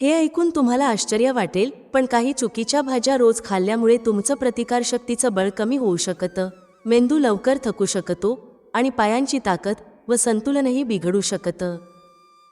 हे ऐकून तुम्हाला आश्चर्य वाटेल पण काही चुकीच्या भाज्या रोज खाल्ल्यामुळे तुमचं प्रतिकारशक्तीचं बळ कमी होऊ शकतं. मेंदू लवकर थकू शकतो आणि पायांची ताकद व संतुलनही बिघडू शकतं.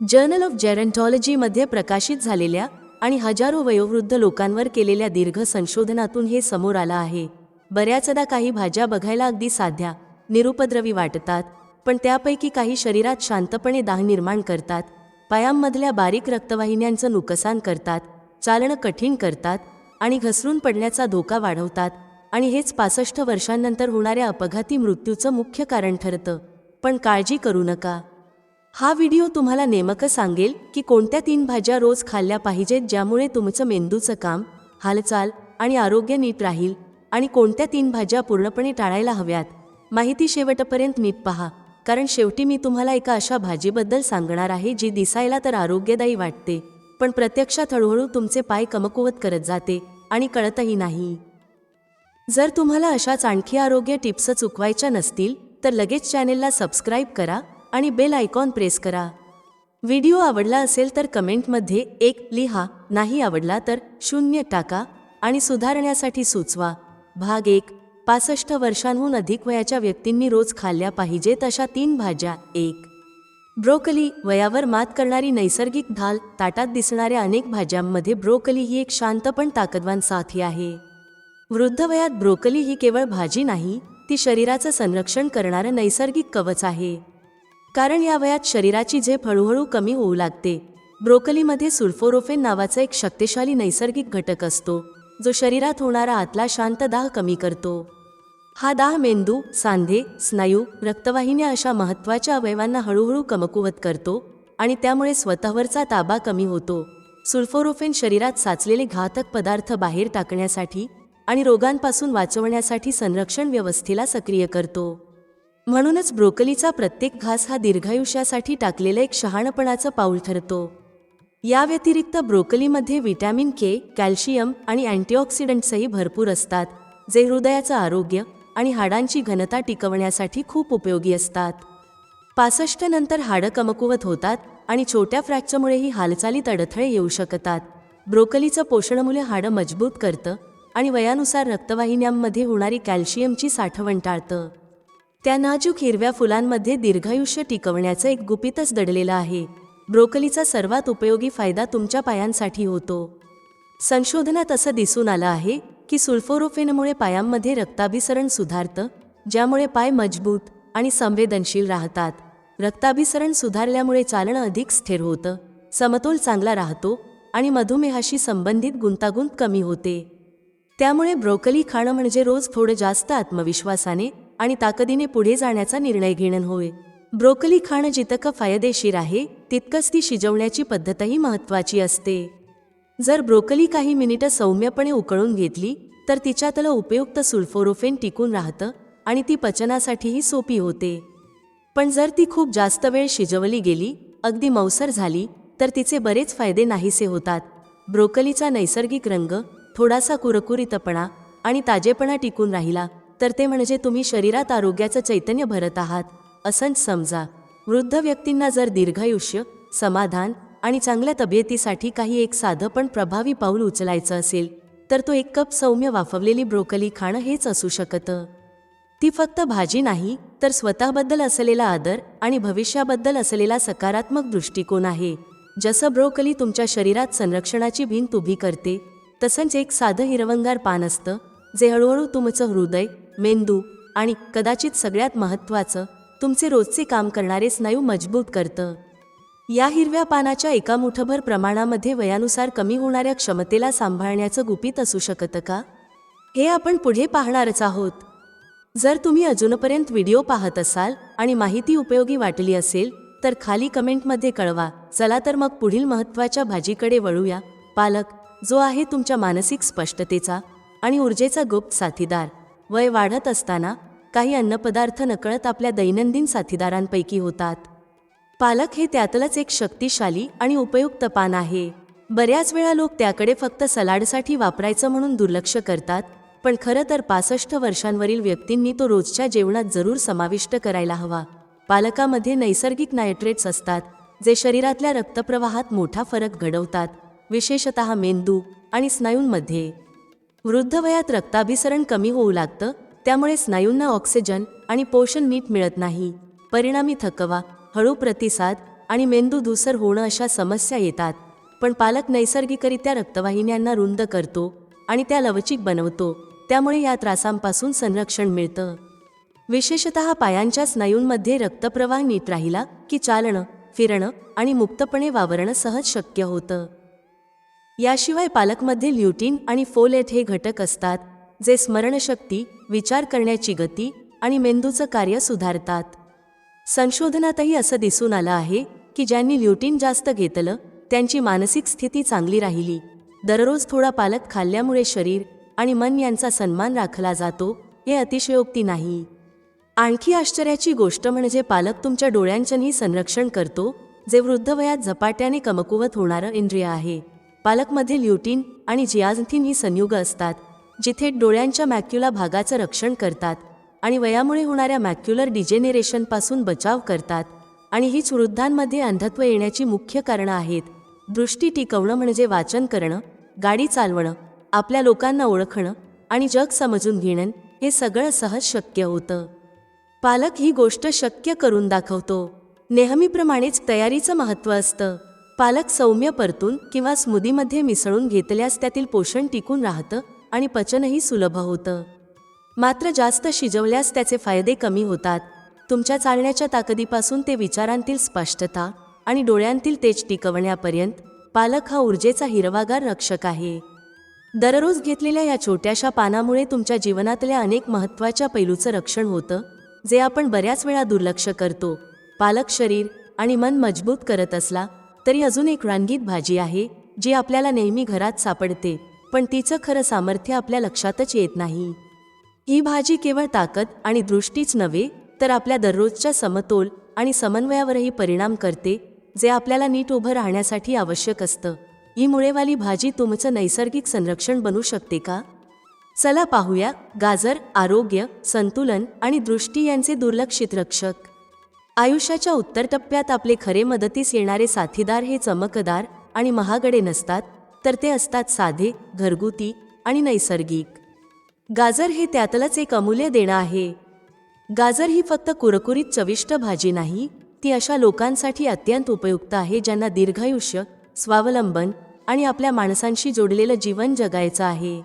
जर्नल ऑफ जेरंटॉलॉजीमध्ये प्रकाशित झालेल्या आणि हजारो वयोवृद्ध लोकांवर केलेल्या दीर्घ संशोधनातून हे समोर आलं आहे. बऱ्याचदा काही भाज्या बघायला अगदी साध्या निरुपद्रवी वाटतात पण त्यापैकी काही शरीरात शांतपणे दाह निर्माण करतात. पायांमधल्या बारीक रक्तवाहिन्यांचं नुकसान करतात चालणं कठीण करतात आणि घसरून पडण्याचा धोका वाढवतात. आणि हेच पासष्ट वर्षांनंतर होणाऱ्या अपघाती मृत्यूचं मुख्य कारण ठरतं. पण काळजी करू नका. हा व्हिडिओ तुम्हाला नेमकं सांगेल की कोणत्या तीन भाज्या रोज खाल्ल्या पाहिजेत ज्यामुळे तुमचं मेंदूचं काम हालचाल आणि आरोग्य नीट राहील आणि कोणत्या तीन भाज्या पूर्णपणे टाळायला हव्यात. माहिती शेवटपर्यंत नीट पहा. कारण शेवटी मी तुम्हाला एका अशा भाजीबद्दल सांगणार आहे जी दिसायला तर आरोग्यदायी वाटते पण प्रत्यक्षात हळूहळू तुमचे पाय कमकुवत करत जाते आणि कळतही नाही. जर तुम्हाला अशाच आणखी आरोग्य टिप्स चुकवायच्या नसतील तर लगेच चॅनेलला सबस्क्राईब करा आणि बेल आयकॉन प्रेस करा. व्हिडिओ आवडला असेल तर कमेंटमध्ये एक लिहा नाही आवडला तर शून्य टाका आणि सुधारण्यासाठी सुचवा. भाग एक. पासष्ट वर्षांहून अधिक वयाच्या व्यक्तींनी रोज खाल्ल्या पाहिजेत अशा तीन भाज्या. एक ब्रोकली. वयावर मात करणारी नैसर्गिक ढाल ताटात दिसणाऱ्या अनेक भाज्यांमध्ये ब्रोकली ही एक शांत पण ताकदवान साथी आहे. वृद्ध वयात ब्रोकली ही केवळ भाजी नाही ती शरीराचं संरक्षण करणारं नैसर्गिक कवच आहे. कारण या वयात शरीराची झेप हळूहळू कमी होऊ लागते. ब्रोकलीमध्ये सुल्फोरोफेन नावाचा एक शक्तिशाली नैसर्गिक घटक असतो जो शरीरात होणारा आतला शांत दाह कमी करतो. हा दाह मेंदू सांधे स्नायू रक्तवाहिन्या अशा महत्त्वाच्या अवयवांना हळूहळू कमकुवत करतो आणि त्यामुळे स्वतःवरचा ताबा कमी होतो. सुल्फोरोफेन शरीरात साचलेले घातक पदार्थ बाहेर टाकण्यासाठी आणि रोगांपासून वाचवण्यासाठी संरक्षण व्यवस्थेला सक्रिय करतो. म्हणूनच ब्रोकलीचा प्रत्येक घास हा दीर्घायुष्यासाठी टाकलेलं एक शहाणपणाचं पाऊल ठरतो. या व्यतिरिक्त ब्रोकलीमध्ये व्हिटॅमिन के कॅल्शियम आणि अँटीऑक्सिडंट्सही भरपूर असतात जे हृदयाचं आरोग्य आणि हाडांची घनता टिकवण्यासाठी खूप उपयोगी असतात. पासष्ट नंतर हाडं कमकुवत होतात आणि छोट्या फ्रॅक्चरमुळेही हालचालीत अडथळे येऊ शकतात. ब्रोकलीचं पोषणमूल्य हाडं मजबूत करतं आणि वयानुसार रक्तवाहिन्यांमध्ये होणारी कॅल्शियमची साठवण टाळतं. त्या नाजूक हिरव्या फुलांमध्ये दीर्घायुष्य टिकवण्याचं एक गुपितच दडलेलं आहे. ब्रोकलीचा सर्वात उपयोगी फायदा तुमच्या पायांसाठी होतो. संशोधनात असं दिसून आलं आहे की सुल्फोरोफेनमुळे पायांमध्ये रक्ताभिसरण सुधारतं ज्यामुळे पाय मजबूत आणि संवेदनशील राहतात. रक्ताभिसरण सुधारल्यामुळे चालणं अधिक स्थिर होतं समतोल चांगला राहतो आणि मधुमेहाशी संबंधित गुंतागुंत कमी होते. त्यामुळे ब्रोकली खाणं म्हणजे रोज थोडं जास्त आत्मविश्वासाने आणि ताकदीने पुढे जाण्याचा निर्णय घेणं होय. ब्रोकली खाणं जितकं फायदेशीर आहे तितकंच ती शिजवण्याची पद्धतही महत्त्वाची असते. जर ब्रोकली काही मिनिटं सौम्यपणे उकळून घेतली तर तिच्यातलं उपयुक्त सुल्फोरोफेन टिकून राहतं आणि ती पचनासाठीही सोपी होते. पण जर ती खूप जास्त वेळ शिजवली गेली अगदी मौसर झाली तर तिचे बरेच फायदे नाहीसे होतात. ब्रोकलीचा नैसर्गिक रंग थोडासा कुरकुरीतपणा आणि ताजेपणा टिकून राहिला तर ते म्हणजे तुम्ही शरीरात आरोग्याचं चैतन्य भरत आहात. असंच समजा. वृद्ध व्यक्तींना जर दीर्घायुष्य समाधान आणि चांगल्या तब्येतीसाठी काही एक साधं पण प्रभावी पाऊल उचलायचं असेल तर तो एक कप सौम्य वाफवलेली ब्रोकली खाणं हेच असू शकतं. ती फक्त भाजी नाही तर स्वतःबद्दल असलेला आदर आणि भविष्याबद्दल असलेला सकारात्मक दृष्टिकोन आहे. जसं ब्रोकली तुमच्या शरीरात संरक्षणाची भिंत उभी करते तसंच एक साधं हिरवंगार पान असतं जे हळूहळू तुमचं हृदय मेंदू आणि कदाचित सगळ्यात महत्त्वाचं तुमचे रोजचे काम करणारे स्नायू मजबूत करतं. या हिरव्या पानाच्या एका मुठभर प्रमाणामध्ये वयानुसार कमी होणाऱ्या क्षमतेला सांभाळण्याचं गुपित असू शकतं का? हे आपण पुढे पाहणारच आहोत. जर तुम्ही अजूनपर्यंत व्हिडिओ पाहत असाल आणि माहिती उपयोगी वाटली असेल तर खाली कमेंटमध्ये कळवा. चला तर मग पुढील महत्त्वाच्या भाजीकडे वळूया. पालक जो आहे तुमच्या मानसिक स्पष्टतेचा आणि ऊर्जेचा गुप्त साथीदार. वय वाढत असताना काही अन्नपदार्थ नकळत आपल्या दैनंदिन साथीदारांपैकी होतात. पालक हे त्यातलंच एक शक्तिशाली आणि उपयुक्त पान आहे. बऱ्याच वेळा लोक त्याकडे फक्त सलाडसाठी वापरायचं म्हणून दुर्लक्ष करतात पण खरं तर पासष्ट वर्षांवरील व्यक्तींनी तो रोजच्या जेवणात जरूर समाविष्ट करायला हवा. पालकामध्ये नैसर्गिक नायट्रेट्स असतात जे शरीरातल्या रक्तप्रवाहात मोठा फरक घडवतात विशेषत मेंदू आणि स्नायूंमध्ये. वृद्ध वयात रक्ताभिसरण कमी होऊ लागतं त्यामुळे स्नायूंना ऑक्सिजन आणि पोषण नीट मिळत नाही. परिणामी थकवा हळू प्रतिसाद आणि मेंदू धुसर होणं अशा समस्या येतात. पण पालक नैसर्गिकरित्या रक्तवाहिन्यांना रुंद करतो आणि त्या लवचिक बनवतो. त्यामुळे या त्रासांपासून संरक्षण मिळतं. विशेषत पायांच्या स्नायूंमध्ये रक्तप्रवाह नीट राहिला की चालणं फिरणं आणि मुक्तपणे वावरणं सहज शक्य होतं. याशिवाय पालकमध्ये ल्युटीन आणि फोलेट हे घटक असतात जे स्मरणशक्ती विचार करण्याची गती आणि मेंदूचं कार्य सुधारतात. संशोधनातही असं दिसून आलं आहे की ज्यांनी ल्युटीन जास्त घेतलं त्यांची मानसिक स्थिती चांगली राहिली. दररोज थोडा पालक खाल्ल्यामुळे शरीर आणि मन यांचा सन्मान राखला जातो हे अतिशयोक्ती नाही. आणखी आश्चर्याची गोष्ट म्हणजे पालक तुमच्या डोळ्यांचंही संरक्षण करतो जे वृद्ध वयात झपाट्याने कमकुवत होणारं इंद्रिय आहे. पालकमध्ये ल्युटीन आणि जियाझिन ही संयुग असतात जिथे डोळ्यांच्या मॅक्युला भागाचं रक्षण करतात आणि वयामुळे होणाऱ्या मॅक्युलर डिजेनेरेशनपासून बचाव करतात आणि हीच वृद्धांमध्ये अंधत्व येण्याची मुख्य कारणं आहेत. दृष्टी टिकवणं म्हणजे वाचन करणं गाडी चालवणं आपल्या लोकांना ओळखणं आणि जग समजून घेणं हे सगळं सहज शक्य होतं. पालक ही गोष्ट शक्य करून दाखवतो. नेहमीप्रमाणेच तयारीचं महत्त्व असतं. पालक सौम्य परतून किंवा स्मूदीमध्ये मिसळून घेतल्यास त्यातील पोषण टिकून राहतं आणि पचनही सुलभ होतं. मात्र जास्त शिजवल्यास त्याचे फायदे कमी होतात. तुमच्या चालण्याच्या ताकदीपासून ते विचारांतील स्पष्टता आणि डोळ्यांतील तेज टिकवण्यापर्यंत पालक हा ऊर्जेचा हिरवागार रक्षक आहे. दररोज घेतलेल्या या छोट्याशा पानामुळे तुमच्या जीवनातल्या अनेक महत्त्वाच्या पैलूचं रक्षण होतं जे आपण बऱ्याच वेळा दुर्लक्ष करतो. पालक शरीर आणि मन मजबूत करत असला तरी अजून एक रानगीत भाजी आहे जी आपल्याला नेहमी घरात सापडते पण तिचं खरं सामर्थ्य आपल्या लक्षातच येत नाही. ही भाजी केवळ ताकद आणि दृष्टीच नव्हे तर आपल्या दररोजच्या समतोल आणि समन्वयावरही परिणाम करते जे आपल्याला नीट उभं राहण्यासाठी आवश्यक असतं. ही मुळेवाली भाजी तुमचं नैसर्गिक संरक्षण बनू शकते का? चला पाहूया गाजर आरोग्य संतुलन आणि दृष्टी यांचे दुर्लक्षित रक्षक. आयुष्याच्या उत्तर टप्प्यात आपले खरे मदतीस येणारे साथीदार हे चमकदार आणि महागडे नसतात तर ते असतात साधे घरगुती आणि नैसर्गिक. गाजर हे त्यातलंच एक अमूल्य देणं आहे. गाजर ही फक्त कुरकुरीत चविष्ट भाजी नाही ती अशा लोकांसाठी अत्यंत उपयुक्त आहे ज्यांना दीर्घायुष्य स्वावलंबन आणि आपल्या माणसांशी जोडलेलं जीवन जगायचं आहे.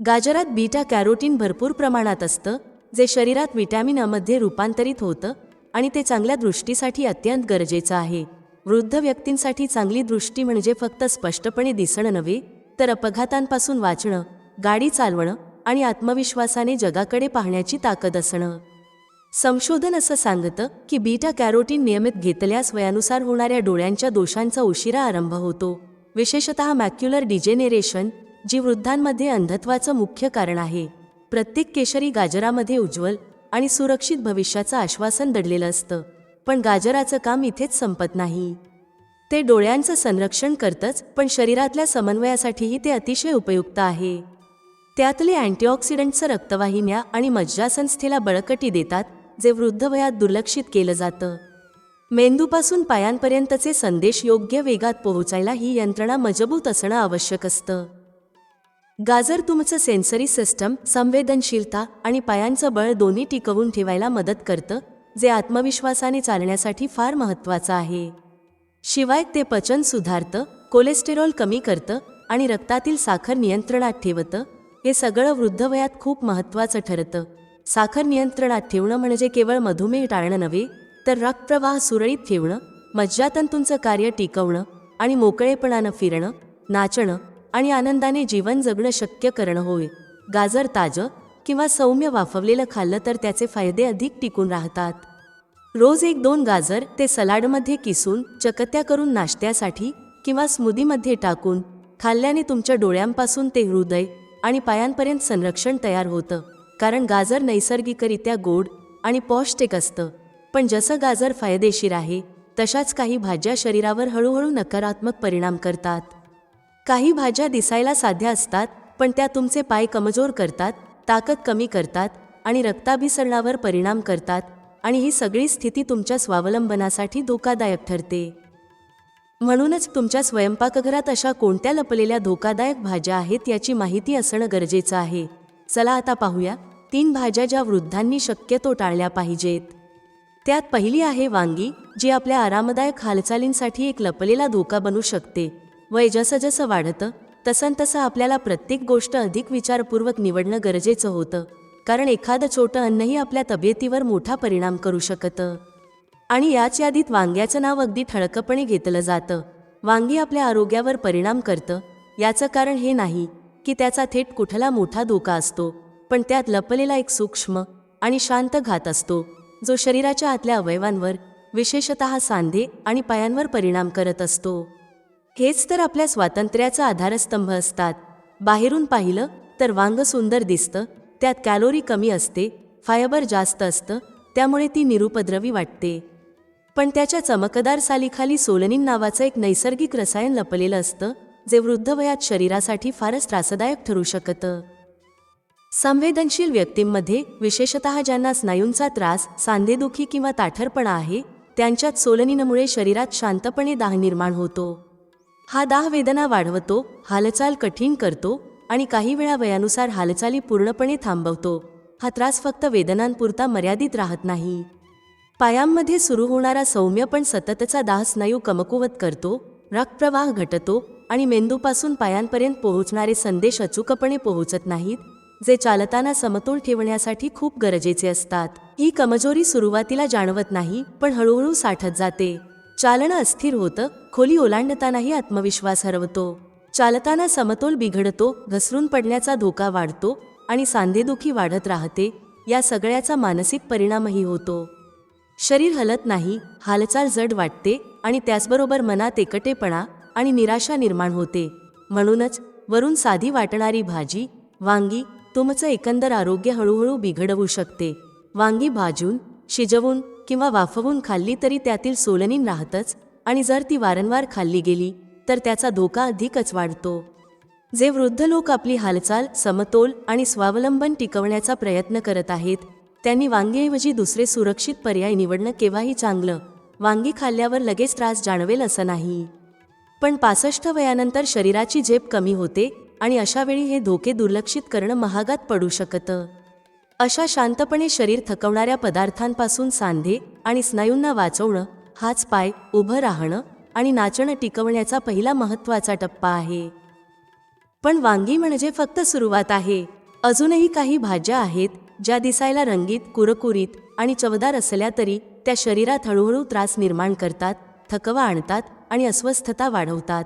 गाजरात बीटा कॅरोटीन भरपूर प्रमाणात असतं जे शरीरात विटॅमिन अमध्ये रूपांतरित होतं आणि ते चांगल्या दृष्टीसाठी अत्यंत गरजेचं आहे. वृद्ध व्यक्तींसाठी चांगली दृष्टी म्हणजे फक्त स्पष्टपणे दिसणं नव्हे तर अपघातांपासून वाचणं गाडी चालवणं आणि आत्मविश्वासाने जगाकडे पाहण्याची ताकद असणं. संशोधन असं सांगतं की बीटा कॅरोटीन नियमित घेतल्यास वयानुसार होणाऱ्या डोळ्यांच्या दोषांचा उशिरा आरंभ होतो. विशेषतः मॅक्युलर डिजेनेरेशन जी वृद्धांमध्ये अंधत्वाचं मुख्य कारण आहे. प्रत्येक केशरी गाजरामध्ये उज्ज्वल आणि सुरक्षित भविष्याचं आश्वासन दडलेलं असतं पण गाजराचं काम इथेच संपत नाही. ते डोळ्यांचं संरक्षण करतंच पण शरीरातल्या समन्वयासाठीही ते अतिशय उपयुक्त आहे. त्यातले अँटीऑक्सिडंटचं रक्तवाहिन्या आणि मज्जासंस्थेला बळकटी देतात जे वृद्ध वयात दुर्लक्षित केलं जातं. मेंदूपासून पायांपर्यंतचे संदेश योग्य वेगात पोहोचायला ही यंत्रणा मजबूत असणं आवश्यक असतं. गाजर तुमचं सेन्सरी सिस्टम संवेदनशीलता आणि पायांचं बळ दोन्ही टिकवून ठेवायला मदत करतं जे आत्मविश्वासाने चालण्यासाठी फार महत्त्वाचं आहे. शिवाय ते पचन सुधारतं कोलेस्टेरॉल कमी करतं आणि रक्तातील साखर नियंत्रणात ठेवतं हे सगळं वृद्ध वयात खूप महत्त्वाचं ठरतं. साखर नियंत्रणात ठेवणं म्हणजे केवळ मधुमेह टाळणं नव्हे तर रक्तप्रवाह सुरळीत ठेवणं मज्जातंतूंचं कार्य टिकवणं आणि मोकळेपणानं फिरणं नाचणं आणि आनंदाने जीवन जगणं शक्य करणं होय. गाजर ताजं किंवा सौम्य वाफवलेलं खाल्लं तर त्याचे फायदे अधिक टिकून राहतात. रोज एक दोन गाजर ते सलाडमध्ये किसून चकत्या करून नाश्त्यासाठी किंवा स्मूदीमध्ये टाकून खाल्ल्याने तुमच्या डोळ्यांपासून ते हृदय आणि पायांपर्यंत संरक्षण तयार होतं. कारण गाजर नैसर्गिकरित्या गोड आणि पौष्टिक असतं. पण जसं गाजर फायदेशीर आहे तशाच काही भाज्या शरीरावर हळूहळू नकारात्मक परिणाम करतात. काही भाज्या दिसायला साध्या असतात पण त्या तुमचे पाय कमजोर करतात ताकद कमी करतात आणि रक्ताभिसरणावर परिणाम करतात आणि ही सगळी स्थिती तुमच्या स्वावलंबनासाठी धोकादायक ठरते. म्हणूनच तुमच्या स्वयंपाकघरात अशा कोणत्या लपलेल्या धोकादायक भाज्या आहेत याची माहिती असणं गरजेचं आहे. चला आता पाहूया. तीन भाज्या ज्या वृद्धांनी शक्यतो टाळल्या पाहिजेत. त्यात पहिली आहे वांगी जी आपल्या आरामदायक हालचालींसाठी एक लपलेला धोका बनू शकते. वय जसं जसं वाढतं तसं तसं आपल्याला प्रत्येक गोष्ट अधिक विचारपूर्वक निवडणं गरजेचं होतं. कारण एखादं छोटं अन्नही आपल्या तब्येतीवर मोठा परिणाम करू शकतं. आणि याच यादीत वांग्याचं नाव अगदी ठळकपणे घेतलं जातं. वांगी आपल्या आरोग्यावर परिणाम करतं. याचं कारण हे नाही की त्याचा थेट कुठला मोठा धोका असतो पण त्यात लपलेला एक सूक्ष्म आणि शांत घात असतो जो शरीराच्या आतल्या अवयवांवर विशेषत सांधे आणि पायांवर परिणाम करत असतो. हेच तर आपल्या स्वातंत्र्याचा आधारस्तंभ असतात. बाहेरून पाहिलं तर वांग सुंदर दिसतं त्यात कॅलोरी कमी असते फायबर जास्त असतं त्यामुळे ती निरुपद्रवी वाटते. पण त्याच्या चमकदार सालीखाली सोलनिन नावाचं एक नैसर्गिक रसायन लपलेलं असतं जे वृद्ध वयात शरीरासाठी फारच त्रासदायक ठरू शकतं. संवेदनशील व्यक्तींमध्ये विशेषत ज्यांना स्नायूंचा त्रास सांधेदुखी किंवा ताठरपणा आहे त्यांच्यात सोलनिनमुळे शरीरात शांतपणे दाह निर्माण होतो. हा दाह वेदना वाढवतो हालचाल कठीण करतो आणि काही वेळा वयानुसार हालचाली पूर्णपणे थांबवतो. हा त्रास फक्त वेदनांपुरता मर्यादित राहत नाही. पायांमध्ये सुरू होणारा सौम्य पण सततचा दाह स्नायू कमकुवत करतो रक्तप्रवाह घटतो आणि मेंदूपासून पायांपर्यंत पोहोचणारे संदेश अचूकपणे पोहोचत नाहीत जे चालताना समतोल ठेवण्यासाठी खूप गरजेचे असतात. ही कमजोरी सुरुवातीला जाणवत नाही पण हळूहळू साठत जाते. चालणं अस्थिर होतं खोली ओलांडतानाही आत्मविश्वास हरवतो. चालताना समतोल बिघडतो घसरून पडण्याचा धोका वाढतो आणि सांधेदुखी वाढत राहते या सगळ्याचा मानसिक परिणामही होतो. शरीर हलत नाही हालचाल जड वाटते आणि त्याचबरोबर मनात एकटेपणा आणि निराशा निर्माण होते. म्हणूनच वरून साधी वाटणारी भाजी वांगी तुमचं एकंदर आरोग्य हळूहळू बिघडवू शकते. वांगी भाजून शिजवून किंवा वाफवून खाल्ली तरी त्यातील सोलनीन राहतच आणि जर ती वारंवार खाल्ली गेली तर त्याचा धोका अधिकच वाढतो. जे वृद्ध लोक आपली हालचाल समतोल आणि स्वावलंबन टिकवण्याचा प्रयत्न करत आहेत त्यांनी वांगीऐवजी दुसरे सुरक्षित पर्याय निवडणं केव्हाही चांगलं. वांगी खाल्ल्यावर लगेच त्रास जाणवेल असं नाही. पण पासष्ट वयानंतर शरीराची झेप कमी होते आणि अशावेळी हे धोके दुर्लक्षित करणं महागात पडू शकतं. अशा शांतपणे शरीर थकवणाऱ्या पदार्थांपासून सांधे आणि स्नायूंना वाचवणं हाच पाय उभं राहणं आणि नाचणं टिकवण्याचा पहिला महत्त्वाचा टप्पा आहे. पण वांगी म्हणजे फक्त सुरुवात आहे. अजूनही काही भाज्या आहेत ज्या दिसायला रंगीत कुरकुरीत आणि चवदार असल्या तरी त्या शरीरात हळूहळू त्रास निर्माण करतात थकवा आणतात आणि अस्वस्थता वाढवतात.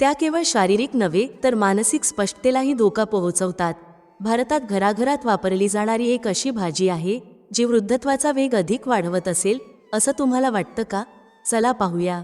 त्या केवळ शारीरिक नव्हे तर मानसिक स्पष्टतेलाही धोका पोहोचवतात. भारतात घराघरात वापरली जाणारी एक अशी भाजी आहे जी वृद्धत्वाचा वेग अधिक वाढवत असेल असं तुम्हाला वाटतं का? चला पाहूया.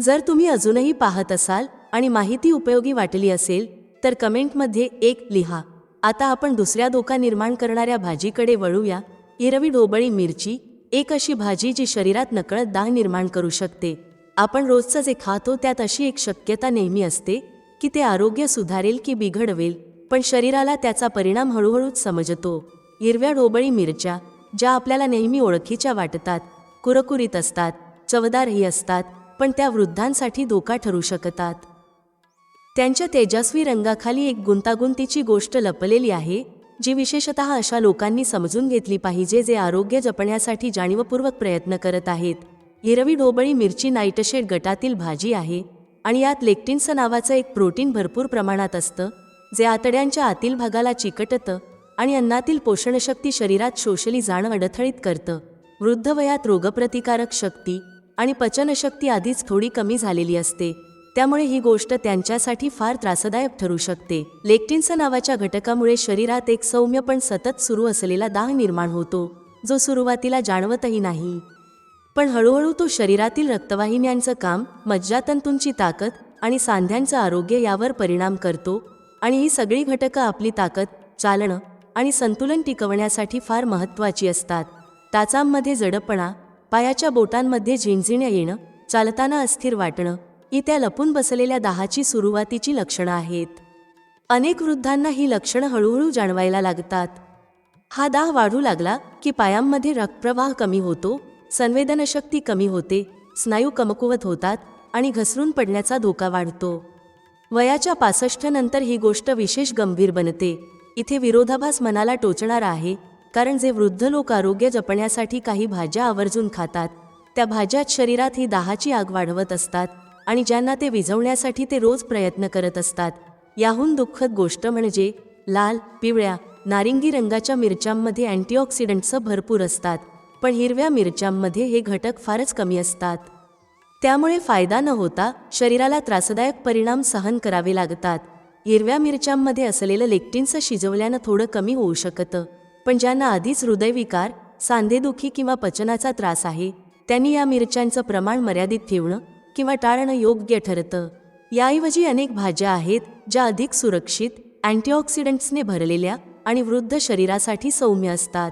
जर तुम्ही अजूनही पाहत असाल आणि माहिती उपयोगी वाटली असेल तर कमेंटमध्ये एक लिहा. आता आपण दुसऱ्या धोका निर्माण करणाऱ्या भाजीकडे वळूया. इरवी ढोबळी मिरची एक अशी भाजी जी शरीरात नकळत दाह निर्माण करू शकते. आपण रोजचं जे खातो त्यात अशी एक शक्यता नेहमी असते की ते आरोग्य सुधारेल की बिघडवेल पण शरीराला त्याचा परिणाम हळूहळूच समजतो. हिरव्या ढोबळी मिरच्या ज्या आपल्याला नेहमी ओळखीच्या वाटतात कुरकुरीत असतात चवदारही असतात पण त्या वृद्धांसाठी धोका ठरू शकतात. त्यांच्या तेजस्वी रंगाखाली एक गुंतागुंतीची गोष्ट लपलेली आहे जी विशेषत अशा लोकांनी समजून घेतली पाहिजे जे आरोग्य जपण्यासाठी जाणीवपूर्वक प्रयत्न करत आहेत. हिरवी ढोबळी मिरची नाईटशेड गटातील भाजी आहे आणि यात लेक्टिन्स नावाचं एक प्रोटीन भरपूर प्रमाणात असतं जे आतड्यांच्या आतील भागाला चिकटतं आणि अन्नातील पोषणशक्ती शरीरात शोषली जाणं अडथळीत करतं. वृद्ध वयात रोगप्रतिकारक शक्ती आणि पचनशक्ती आधीच थोडी कमी झालेली असते. त्यामुळे ही गोष्ट त्यांच्यासाठी फार त्रासदायक ठरू शकते. लेक्टिन्स नावाच्या घटकामुळे शरीरात एक सौम्य पण सतत सुरू असलेला दाह निर्माण होतो जो सुरुवातीला जाणवतही नाही. पण हळूहळू तो शरीरातील रक्तवाहिन्यांचं काम मज्जातंतूंची ताकद आणि सांध्यांचं आरोग्य यावर परिणाम करतो आणि ही सगळी घटकं आपली ताकद चालणं आणि संतुलन टिकवण्यासाठी फार महत्त्वाची असतात. टाचांमध्ये जडपणा पायाच्या बोटांमध्ये झिणझिण्या येणं चालताना अस्थिर वाटणं ही त्या लपून बसलेल्या दाहाची सुरुवातीची लक्षणं आहेत. अनेक वृद्धांना ही लक्षणं हळूहळू जाणवायला लागतात. हा दाह वाढू लागला की पायांमध्ये रक्तप्रवाह कमी होतो संवेदनशक्ती कमी होते स्नायू कमकुवत होतात आणि घसरून पडण्याचा धोका वाढतो. वयाच्या पासष्ट नंतर ही गोष्ट विशेष गंभीर बनते. इथे विरोधाभास मनाला टोचणार आहे कारण जे वृद्ध लोक आरोग्य जपण्यासाठी काही भाज्या आवर्जून खातात त्या भाज्यात शरीरात ही दाहाची आग वाढवत असतात. आणि ज्यांना ते विझवण्यासाठी ते रोज प्रयत्न करत असतात. याहून दुःखद गोष्ट म्हणजे लाल पिवळ्या नारिंगी रंगाच्या मिरच्यांमध्ये अँटीऑक्सिडंट्स भरपूर असतात पण हिरव्या मिरच्यांमध्ये हे घटक फारच कमी असतात. त्यामुळे फायदा न होता शरीराला त्रासदायक परिणाम सहन करावे लागतात. हिरव्या मिरच्यांमध्ये असलेलं लेक्टिन्स शिजवल्यानं थोडं कमी होऊ शकतं पण ज्यांना आधीच हृदयविकार सांधेदुखी किंवा पचनाचा त्रास आहे त्यांनी या मिरच्यांचं प्रमाण मर्यादित ठेवणं किंवा टाळणं योग्य ठरतं. याऐवजी अनेक भाज्या आहेत ज्या अधिक सुरक्षित अँटीऑक्सिडंट्सने भरलेल्या आणि वृद्ध शरीरासाठी सौम्य असतात.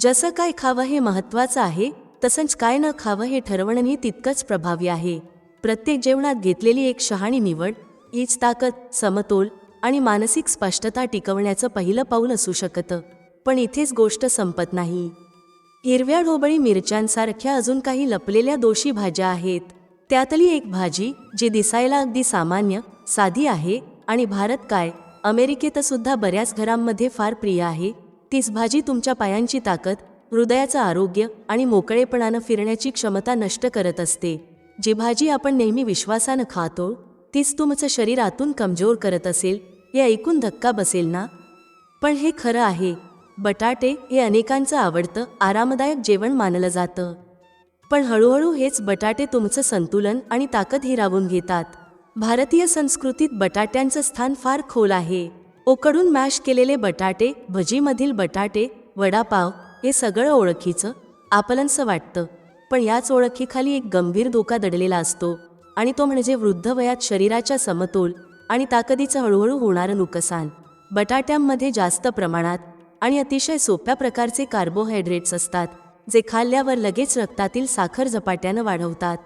जसं काय खावं हे महत्त्वाचं आहे तसंच काय न खावं हे ठरवणंही तितकंच प्रभावी आहे. प्रत्येक जेवणात घेतलेली एक शहाणी निवड हीच ताकद समतोल आणि मानसिक स्पष्टता टिकवण्याचं पहिलं पाऊल असू शकतं. पण इथेच गोष्ट संपत नाही. हिरव्या ढोबळी मिरच्यांसारख्या अजून काही लपलेल्या दोषी भाज्या आहेत. त्यातली एक भाजी जी दिसायला अगदी सामान्य साधी आहे आणि भारत काय अमेरिकेतसुद्धा बऱ्याच घरांमध्ये फार प्रिय आहे तीच भाजी तुमच्या पायांची ताकद हृदयाचं आरोग्य आणि मोकळेपणानं फिरण्याची क्षमता नष्ट करत असते. जी भाजी आपण नेहमी विश्वासानं खातो तीच तुमचं शरीर आतून कमजोर करत असेल हे ऐकून धक्का बसेल ना? पण हे खरं आहे बटाटे हे अनेकांचं आवडतं आरामदायक जेवण मानलं जातं. पण हळूहळू हेच बटाटे तुमचं संतुलन आणि ताकद हिरावून घेतात. भारतीय संस्कृतीत बटाट्यांचं स्थान फार खोल आहे. ओकडून मॅश केलेले बटाटे भजीमधील बटाटे वडापाव हे सगळं ओळखीचं आपलंसं वाटतं. पण याच ओळखीखाली एक गंभीर धोका दडलेला असतो आणि तो म्हणजे वृद्ध वयात शरीराच्या समतोल आणि ताकदीचं हळूहळू होणारं नुकसान. बटाट्यांमध्ये जास्त प्रमाणात आणि अतिशय सोप्या प्रकारचे कार्बोहायड्रेट्स असतात. जे खाल्ल्यावर लगेच रक्तातील साखर झपाट्यानं वाढवतात.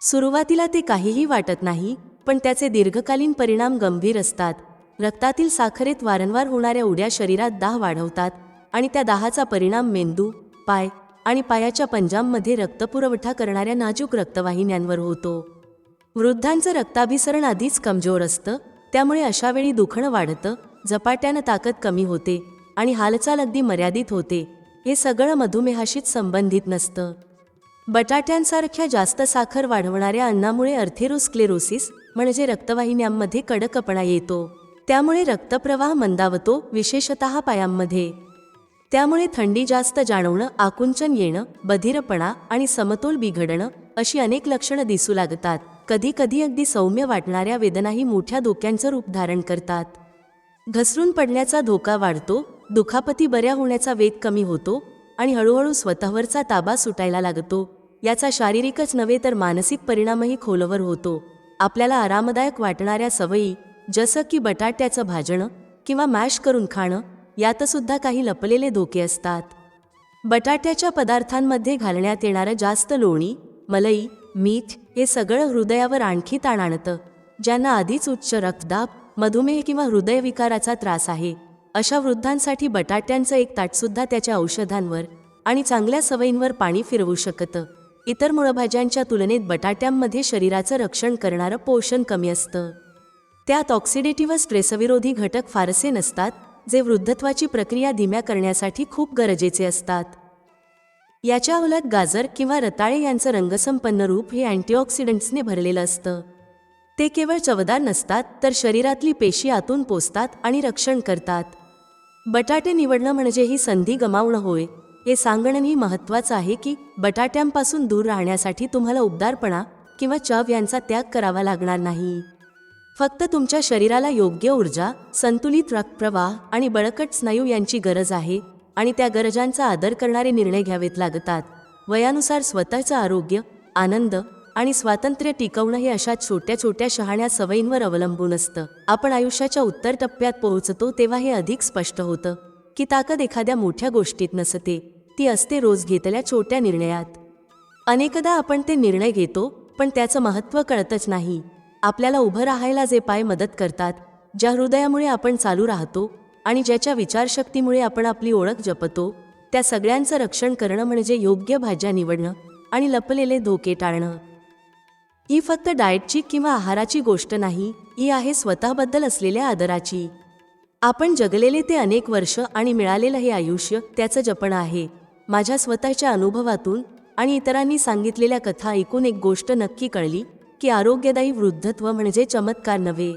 सुरुवातीला ते काहीही वाटत नाही पण त्याचे दीर्घकालीन परिणाम गंभीर असतात. रक्तातील साखरेत वारंवार होणाऱ्या उड्या शरीरात दाह वाढवतात आणि त्या दाहाचा परिणाम मेंदू पाय आणि पायाच्या पंजांमध्ये रक्तपुरवठा करणाऱ्या नाजूक रक्तवाहिन्यांवर होतो. वृद्धांचं रक्ताभिसरण आधीच कमजोर असतं त्यामुळे अशावेळी दुखणं वाढतं झपाट्यानं ताकद कमी होते आणि हालचाल अगदी मर्यादित होते. हे सगळं मधुमेहाशीच संबंधित नसतं. बटाट्यांसारख्या जास्त साखर वाढवणाऱ्या अन्नामुळे अर्थेरोस्क्लेरोसिस म्हणजे रक्तवाहिन्यांमध्ये कडकपणा येतो. त्यामुळे रक्तप्रवाह मंदावतो विशेषतः पायांमध्ये. त्यामुळे थंडी जास्त जाणवणं आकुंचन येणं बधिरपणा आणि समतोल बिघडणं अशी अनेक लक्षणं दिसू लागतात. कधी कधी अगदी सौम्य वाटणाऱ्या वेदनाही मोठ्या धोक्यांचं रूप धारण करतात. घसरून पडण्याचा धोका वाढतो दुखापती बऱ्या होण्याचा वेग कमी होतो आणि हळूहळू स्वतःवरचा ताबा सुटायला लागतो. याचा शारीरिकच नव्हे तर मानसिक परिणामही खोलवर होतो. आपल्याला आरामदायक वाटणाऱ्या सवयी जसं की बटाट्याचं भाजणं किंवा मॅश करून खाणं यातसुद्धा काही लपलेले धोके असतात. बटाट्याच्या पदार्थांमध्ये घालण्यात येणारं जास्त लोणी मलई मीठ हे सगळं हृदयावर आणखी ताण आणतं ज्यांना आधीच उच्च रक्तदाब मधुमेह किंवा हृदयविकाराचा त्रास आहे. अशा वृद्धांसाठी बटाट्यांचं एक ताटसुद्धा त्याच्या औषधांवर आणि चांगल्या सवयींवर पाणी फिरवू शकतं. इतर मुळभाज्यांच्या तुलनेत बटाट्यांमध्ये शरीराचं रक्षण करणारं पोषण कमी असतं. त्यात ऑक्सिडेटिव्ह स्ट्रेसविरोधी घटक फारसे नसतात जे वृद्धत्वाची प्रक्रिया धीम्या करण्यासाठी खूप गरजेचे असतात. याच्या उलट गाजर किंवा रताळे यांचं रंगसंपन्न रूप हे अँटीऑक्सिडंट्सने भरलेलं असतं. ते केवळ चवदार नसतात तर शरीरातली पेशी आतून पोचतात आणि रक्षण करतात. बटाटे निवडणं म्हणजे ही संधी गमावणं होय. हे सांगणंही महत्त्वाचं आहे की बटाट्यांपासून दूर राहण्यासाठी तुम्हाला उबदारपणा किंवा चव यांचा त्याग करावा लागणार नाही. फक्त तुमच्या शरीराला योग्य ऊर्जा संतुलित रक्तप्रवाह आणि बळकट स्नायू यांची गरज आहे आणि त्या गरजांचा आदर करणारे निर्णय घ्यावेत लागतात. वयानुसार स्वतःचं आरोग्य आनंद आणि स्वातंत्र्य टिकवणं हे अशा छोट्या छोट्या शहाण्या सवयींवर अवलंबून असतं. आपण आयुष्याच्या उत्तर टप्प्यात पोहोचतो तेव्हा हे अधिक स्पष्ट होतं की ताकद एखाद्या मोठ्या गोष्टीत नसते ती असते रोज घेतल्या छोट्या निर्णयात. अनेकदा आपण ते निर्णय घेतो पण त्याचं महत्त्व कळतच नाही. आपल्याला उभं राहायला जे पाय मदत करतात ज्या हृदयामुळे आपण चालू राहतो आणि ज्याच्या विचारशक्तीमुळे आपण आपली ओळख जपतो त्या सगळ्यांचं रक्षण करणं म्हणजे योग्य भाज्या निवडणं आणि लपलेले धोके टाळणं. ही फक्त डाएटची किंवा आहाराची गोष्ट नाही ही आहे स्वतःबद्दल असलेल्या आदराची. आपण जगलेले ते अनेक वर्ष आणि मिळालेलं हे आयुष्य त्याचं जपण आहे. माझ्या स्वतःच्या अनुभवातून आणि इतरांनी सांगितलेल्या कथा ऐकून एक गोष्ट नक्की कळली की आरोग्यदायी वृद्धत्व म्हणजे चमत्कार नव्हे.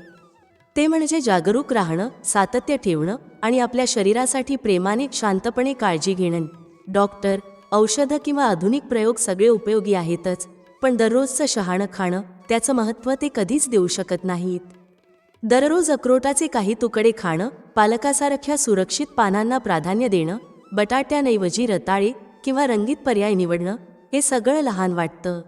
ते म्हणजे जागरूक राहणं सातत्य ठेवणं आणि आपल्या शरीरासाठी प्रेमाने शांतपणे काळजी घेणं. डॉक्टर औषधं किंवा आधुनिक प्रयोग सगळे उपयोगी आहेतच. पण दररोजचं शहाणं खाणं त्याचं महत्त्व ते कधीच देऊ शकत नाहीत. दररोज अक्रोटाचे काही तुकडे खाणं पालकासारख्या सुरक्षित पानांना प्राधान्य देणं बटाट्यांऐवजी रताळे किंवा रंगीत पर्याय निवडणं हे सगळं लहान वाटतं.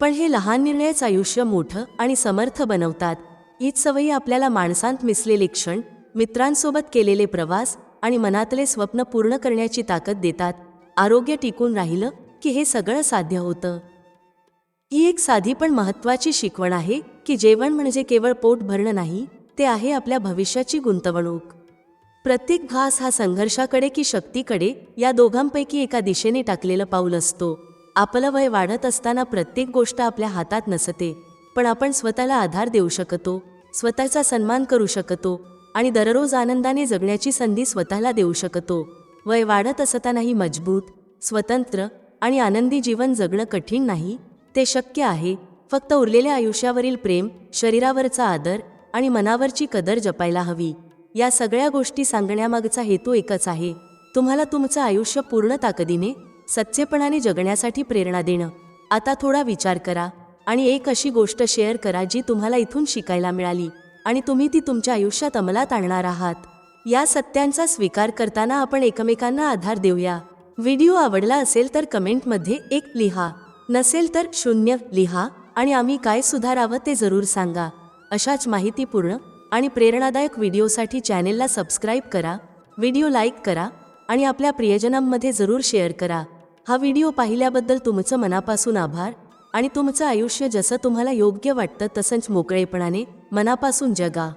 पण हे लहान निर्णयच आयुष्य मोठं आणि समर्थ बनवतात. हीच सवयी आपल्याला माणसांत मिसलेले क्षण मित्रांसोबत केलेले प्रवास आणि मनातले स्वप्न पूर्ण करण्याची ताकद देतात. आरोग्य टिकून राहिलं की हे सगळं साध्य होतं. ही एक साधी पण महत्त्वाची शिकवण आहे की जेवण म्हणजे केवळ पोट भरणं नाही ते आहे आपल्या भविष्याची गुंतवणूक. प्रत्येक घास हा संघर्षाकडे की शक्तीकडे या दोघांपैकी एका दिशेने टाकलेलं पाऊल असतो. आपलं वय वाढत असताना प्रत्येक गोष्ट आपल्या हातात नसते पण आपण स्वतःला आधार देऊ शकतो स्वतःचा सन्मान करू शकतो आणि दररोज आनंदाने जगण्याची संधी स्वतःला देऊ शकतो. वय वाढत असतानाही मजबूत स्वतंत्र आणि आनंदी जीवन जगणं कठीण नाही ते शक्य आहे फक्त उरलेल्या आयुष्यावरील प्रेम शरीरावरचा आदर आणि मनावरची कदर जपायला हवी. या सगळ्या गोष्टी सांगण्यामागचा हेतू एकच आहे तुम्हाला तुमचं आयुष्य पूर्ण ताकदीने सच्चेपणाने जगण्यासाठी प्रेरणा देणं. आता थोडा विचार करा आणि एक अशी गोष्ट शेअर करा जी तुम्हाला इथून शिकायला मिळाली आणि तुम्ही ती तुमच्या आयुष्यात अंमलात आणणार आहात. या सत्यांचा स्वीकार करताना आपण एकमेकांना आधार देऊया. व्हिडिओ आवडला असेल तर कमेंटमध्ये एक लिहा. नसेल तर शून्य लिहा आणि आम्ही काय सुधारावं ते जरूर सांगा. अशाच माहितीपूर्ण आणि प्रेरणादायक व्हिडिओसाठी चॅनेलला सबस्क्राईब करा व्हिडिओ लाईक करा आणि आपल्या प्रियजनांमध्ये जरूर शेअर करा. हा व्हिडिओ पाहिल्याबद्दल तुमचं मनापासून आभार आणि तुमचं आयुष्य जसं तुम्हाला योग्य वाटतं तसंच मोकळेपणाने मनापासून जगा.